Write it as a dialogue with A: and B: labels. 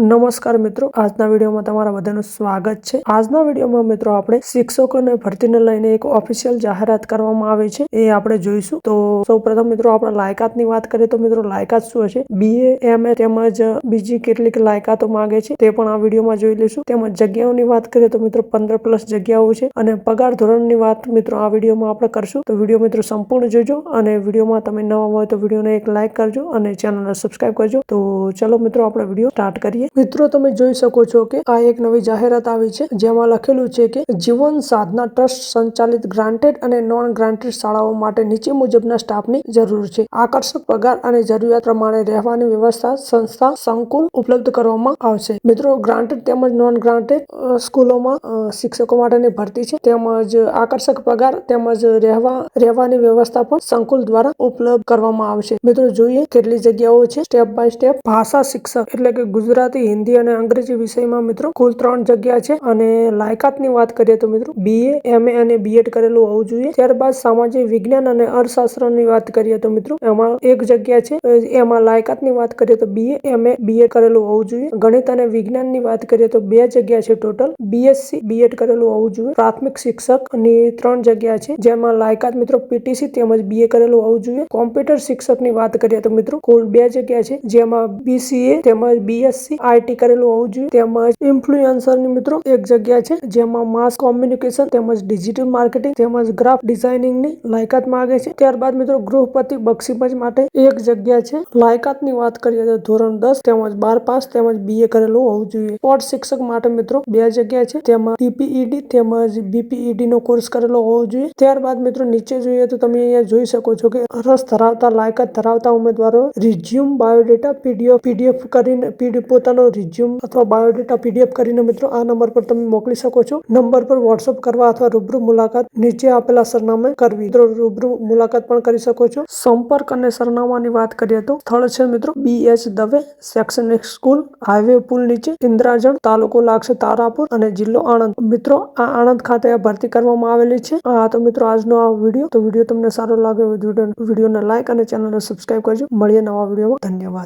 A: નમસ્કાર મિત્રો, આજના વિડીયોમાં તમારા બધાનું સ્વાગત છે. આજના વિડીયોમાં મિત્રો આપણે શિક્ષકોને ભરતીને લઈને એક ઓફિશિયલ જાહેરાત કરવામાં આવી છે. એ આપણે જોઈશું. તો સૌપ્રથમ મિત્રો, આપણે લાયકાતની વાત કરીએ તો મિત્રો, લાયકાત શું હશે? બીએ એમએ તેમજ બીજી કેટલીક લાયકાતો માંગે છે. તે પણ આ વિડીયોમાં જોઈ લઈશું. તેમજ જગ્યાઓની વાત કરીએ તો મિત્રો, પંદર પ્લસ જગ્યાઓ છે. અને પગાર ધોરણની વાત મિત્રો, આ વિડીયોમાં આપણે કરશું. તો વીડિયો મિત્રો સંપૂર્ણ જોજો અને વિડીયોમાં તમે નવા હોય તો વિડીયોને એક લાઈક કરજો અને ચેનલને સબસ્ક્રાઇબ કરજો. તો ચલો મિત્રો, આપણે વીડિયો સ્ટાર્ટ કરીએ. મિત્રો, તમે જોઈ શકો છો કે આ એક નવી જાહેરાત આવી છે, જેમાં લખેલું છે કે જીવન સાધના ટ્રસ્ટ સંચાલિત ગ્રાન્ટેડ અને નોન ગ્રાન્ટેડ શાળાઓ માટે નીચે મુજબના સ્ટાફની જરૂર છે. આકર્ષક પગાર અને જરૂરિયાત પ્રમાણે રહેવાની વ્યવસ્થા સંસ્થા સંકુલ ઉપલબ્ધ કરવામાં આવશે. મિત્રો, ગ્રાન્ટેડ તેમજ નોન ગ્રાન્ટેડ સ્કૂલોમાં શિક્ષકો માટેની ભરતી છે. તેમજ આકર્ષક પગાર તેમજ રહેવા, રહેવાની વ્યવસ્થા પણ સંકુલ દ્વારા ઉપલબ્ધ કરવામાં આવશે. મિત્રો, જોઈએ કેટલી જગ્યાઓ છે. સ્ટેપ બાય સ્ટેપ ભાષા શિક્ષક એટલે કે ગુજરાતી હિન્દી અને અંગ્રેજી વિષયમાં મિત્રો કુલ ત્રણ જગ્યા છે અને લાયકાતની વાત કરીએ તો મિત્રો બીએ એમએ અને બીએડ કરેલું હોવું જોઈએ. ત્યારબાદ સામાજિક વિજ્ઞાન અને અર્થશાસ્ત્રની વાત કરીએ તો મિત્રો એમાં એક જગ્યા છે. એમાં લાયકાતની વાત કરીએ તો બીએ એમએ બીએડ કરેલું હોવું જોઈએ. ગણિત અને વિજ્ઞાનની વાત કરીએ તો બે જગ્યા છે ટોટલ. બીએસસી બીએડ કરેલું હોવું જોઈએ. પ્રાથમિક શિક્ષકની ત્રણ જગ્યા છે, જેમાં લાયકાત મિત્રો પીટીસી તેમજ બીએ કરેલું હોવું જોઈએ. કોમ્પ્યુટર શિક્ષકની વાત કરીએ તો મિત્રો કુલ બે જગ્યા છે, જેમાં બીસીએ તેમજ બીએસસી આઈટી કરેલું હોવું જોઈએ. તેમજ ઇન્ફ્લુએન્સરની મિત્રો એક જગ્યા છે, જેમાં માસ કોમ્યુનિકેશન તેમજ ડિજિટલ માર્કેટિંગ તેમજ ગ્રાફ ડિઝાઇનિંગની લાયકાત માંગે છે. ત્યારબાદ મિત્રો ગૃહપતિ બક્ષીપંચ માટે એક જગ્યા છે, લાયકાતની વાત કરીએ તો ધોરણ દસ તેમજ બાર પાસ તેમજ બીએ કરેલું હોવું જોઈએ. સ્પોર્ટ શિક્ષક માટે મિત્રો બે જગ્યા છે, તેમાં ટીપીઈડી તેમજ બીપીઈડી નો કોર્સ કરેલો હોવો જોઈએ. ત્યારબાદ મિત્રો નીચે જોઈએ તો તમે અહીંયા જોઈ શકો છો કે રસ ધરાવતા, લાયકાત ધરાવતા ઉમેદવારો રિઝ્યુમ બાયોડેટા પીડીએફ પીડીએફ કરીને પીડી પોતાનો રિઝ્યુમ અથવા બાયોડેટા પીડીએફ કરીને મિત્રો આ નંબર પર તમે મોકલી શકો છો. નંબર પર વોટ્સઅપ કરવા અથવા રૂબરૂ મુલાકાત નીચે આપેલા સરનામે કરવી. મિત્રો રૂબરૂ મુલાકાત પણ કરી શકો છો. સંપર્ક અને સરનામાની વાત કરીએ તો સ્થળ છે મિત્રો બી એચ દવે સેક્શન એક સ્કૂલ હાઈવે પુલ નીચે ઇન્દ્રાજણ તાલુકો લાગશે તારાપુર અને જિલ્લો આણંદ. મિત્રો આ આણંદ ખાતે ભરતી કરવામાં આવેલી છે. આ તો મિત્રો આજનો આ વીડિયો, તો વીડિયો તમને સારો લાગ્યો વિડીયો- વિડીયોને લાઈક અને ચેનલને સબસ્ક્રાઇબ કરજો. મળીએ નવા વિડીયોમાં. ધન્યવાદ.